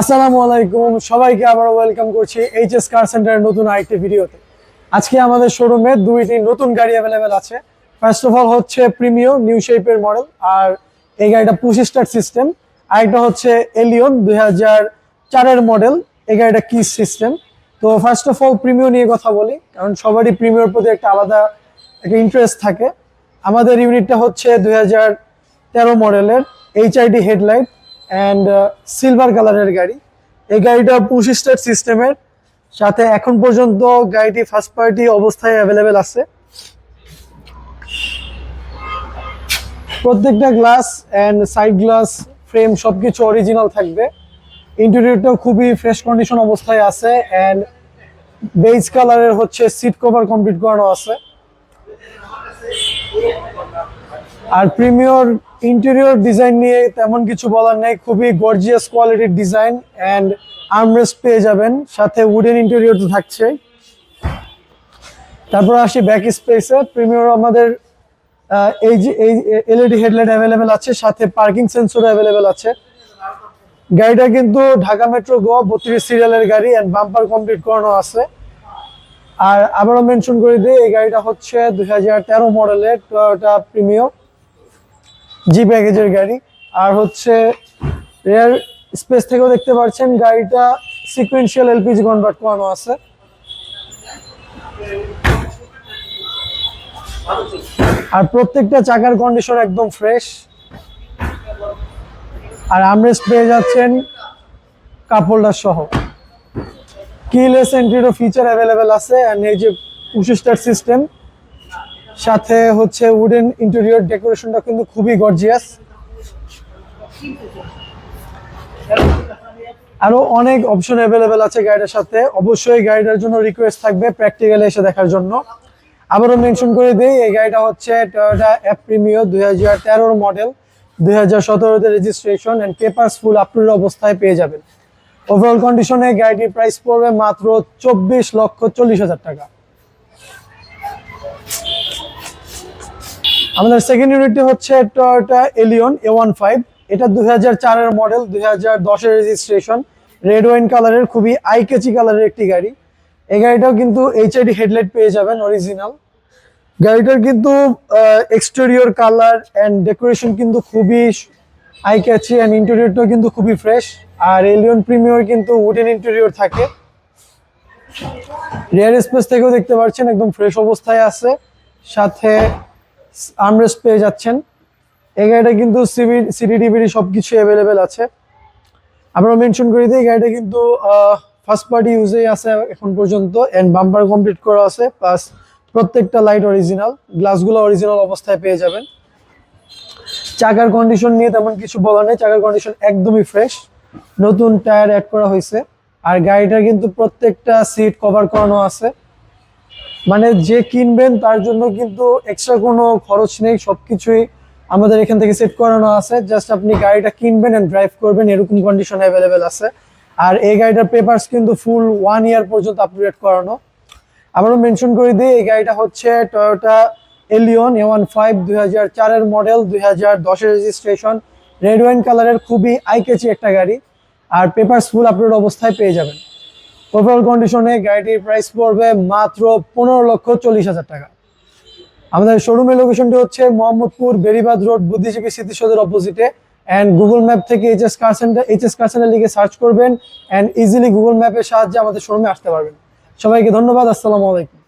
আসসালামু আলাইকুম, সবাইকে আবার ওয়েলকাম করছি এইচএস কার সেন্টারের নতুন আরেকটি ভিডিওতে। আজকে আমাদের শোরুমে দুইটি নতুন গাড়ি অ্যাভেলেবেল আছে। ফার্স্ট অফ অল হচ্ছে প্রিমিও নিউ শেপের মডেল আর এই গাড়িটা পুশ স্টার্ট সিস্টেম আরেকটা হচ্ছে এলিয়ন দুই হাজার চারের মডেল এই গাড়িটা কি সিস্টেম তো ফার্স্ট অফ অল প্রিমিও নিয়ে কথা বলি, কারণ সবারই প্রিমিওর প্রতি একটা আলাদা একটা ইন্টারেস্ট থাকে। আমাদের ইউনিটটা হচ্ছে দুই হাজার তেরো মডেলের এইচআইডি হেডলাইট অ্যান্ড সিলভার কালারের গাড়ি। এই গাড়িটা পুশ স্টার্ট সিস্টেমের। সাথে এখন পর্যন্ত গাড়িটি ফার্স্ট পার্টি অবস্থায় অ্যাভেলেবেল আছে। প্রত্যেকটা glass and side glass frame সবকিছু অরিজিনাল থাকবে। ইন্টেরিয়রটাও খুবই ফ্রেশ কন্ডিশন অবস্থায় আছে অ্যান্ড বেজ কালারের হচ্ছে সিট কভার কমপ্লিট করানো আছে। আর প্রিমিয়র ইন্টেরিয়র ডিজাইন নিয়ে তেমন কিছু বলার নেই, খুবই গর্জিয়াস কোয়ালিটির ডিজাইন অ্যান্ড আর্মরেস্ট পেয়ে যাবেন, সাথে উডেন ইন্টেরিয়র তো থাকছে। তারপর আসি ব্যাক স্পেসে প্রিমিয়র আমাদের এই যে, এই এলইডি হেডলাইট অ্যাভেলেবেল আছে, সাথে পার্কিং সেন্সর অ্যাভেলেবেল আছে। গাড়িটা কিন্তু ঢাকা মেট্রো গো বত্রিশ সিরিয়ালের গাড়ি অ্যান্ড বাম্পার কমপ্লিট করানো আছে। আর আবারও মেনশন করে দিই, এই গাড়িটা হচ্ছে দুই হাজার তেরো মডেলের টয়োটা প্রিমিয়র জি প্যাকেজের গাড়ি। আর হচ্ছে রেয়ার স্পেস থেকেও দেখতে পাচ্ছেন গাড়িটা সিকুয়েন্সিয়াল এলপিজি কনভার্ট করানো আছে। আর প্রত্যেকটা চাকার কন্ডিশন একদম ফ্রেশ আর আমরেস্ট পেয়ে যাচ্ছেন কাপ হোল্ডার সহ কিলেস এন্ট্রিরও ফিচার অ্যাভেলেবেল আছে অ্যান্ড এই যে পুশিস্টার সিস্টেম সাথে হচ্ছে উডেন ইন্টেরিয়র ডেকোরেশনটা কিন্তু খুবই গর্জিয়াস আরও অনেক অপশন অ্যাভেলেবেল আছে গাড়িটার সাথে। অবশ্যই গাড়িটার জন্য রিকোয়েস্ট থাকবে প্র্যাকটিক্যালে এসে দেখার জন্য। আবারও মেনশন করে দিই, এই গাড়িটা হচ্ছে টয়োটা অ্যাপ প্রিমিও দুই হাজার মডেল দুই হাজার সতেরোতে registration and papers full upload অবস্থায় পেয়ে যাবেন। ওভারঅল কন্ডিশনে গাড়িটির প্রাইস পড়বে মাত্র চব্বিশ লক্ষ চল্লিশ হাজার টাকা। আমাদের সেকেন্ড ইউনিটটি হচ্ছে Toyota Allion A one five এটা দুই চারের মডেল দুই হাজার দশের রেজিস্ট্রেশন রেড ওয়াইন কালারের খুবই আইকেচি কালারের একটি গাড়ি। এই গাড়িটাও কিন্তু এইচআইডি হেডলাইট পেয়ে যাবেন অরিজিনাল গাড়িটার কিন্তু এক্সটেরিয়র কালার অ্যান্ড ডেকোরেশন কিন্তু খুবই আই অ্যান্ড ইন্টেরিয়রটাও কিন্তু খুবই ফ্রেশ আর এলিয়ন প্রিমিয়র কিন্তু উডেন ইন্টেরিয়র থাকে। রিয়ার স্পেস থেকেও দেখতে পাচ্ছেন, একদম ফ্রেশ অবস্থায় আছে। সাথে আর্মরেস্ট পেয়ে যাচ্ছেন। এই গাড়িটা কিন্তু সিবি সিডি ডিভিডি সব কিছু অ্যাভেলেবেল আছে। আমরা মেনশন করে দিই গাড়িটা কিন্তু ফার্স্ট পার্টি ইউজেই আছে এখন পর্যন্ত এন্ড বাম্পার কমপ্লিট করা আছে প্লাস প্রত্যেকটা লাইট অরিজিনাল গ্লাসগুলো অরিজিনাল অবস্থায় পেয়ে যাবেন। চাকার কন্ডিশন নিয়ে তেমন কিছু বলার নেই, চাকার কন্ডিশন একদমই ফ্রেশ নতুন টায়ার অ্যাড করা হয়েছে। আর গাড়িটার কিন্তু প্রত্যেকটা সিট কভার করানো আছে। মানে যে কিনবেন তার জন্য কিন্তু এক্সট্রা কোনো খরচ নেই, সবকিছুই আমাদের এখান থেকে সেট করানো আছে। জাস্ট আপনি গাড়িটা কিনবেন এন্ড ড্রাইভ করবেন, এরকম কন্ডিশন অ্যাভেলেবেল আছে। আর এই গাড়িটার পেপারস কিন্তু ফুল ওয়ান ইয়ার পর্যন্ত আপডেট করানো। আবারও মেনশন করে দিই, এই গাড়িটা হচ্ছে Toyota Allion A one five দুই হাজার চারের মডেল দুই হাজার দশের রেজিস্ট্রেশন রেড ওয়াইন কালারের খুবই আইকেচি একটা গাড়ি। আর পেপারস ফুল আপলোড অবস্থায় পেয়ে যাবেন। ওভারঅল কন্ডিশনে গাড়িটির প্রাইস পড়বে মাত্র পনেরো লক্ষ চল্লিশ হাজার টাকা। আমাদের শোরুমের লোকেশনটি হচ্ছে মোহাম্মদপুর বেরিবাদ রোড বুদ্ধিজীবী স্মৃতিসৌধের অপোজিটে অ্যান্ড গুগল ম্যাপ থেকে HS car centre HS car centre লিখে সার্চ করবেন অ্যান্ড ইজিলি গুগল ম্যাপের সাহায্যে আমাদের শোরুমে আসতে পারবেন। সবাইকে ধন্যবাদ, আসসালামু আলাইকুম।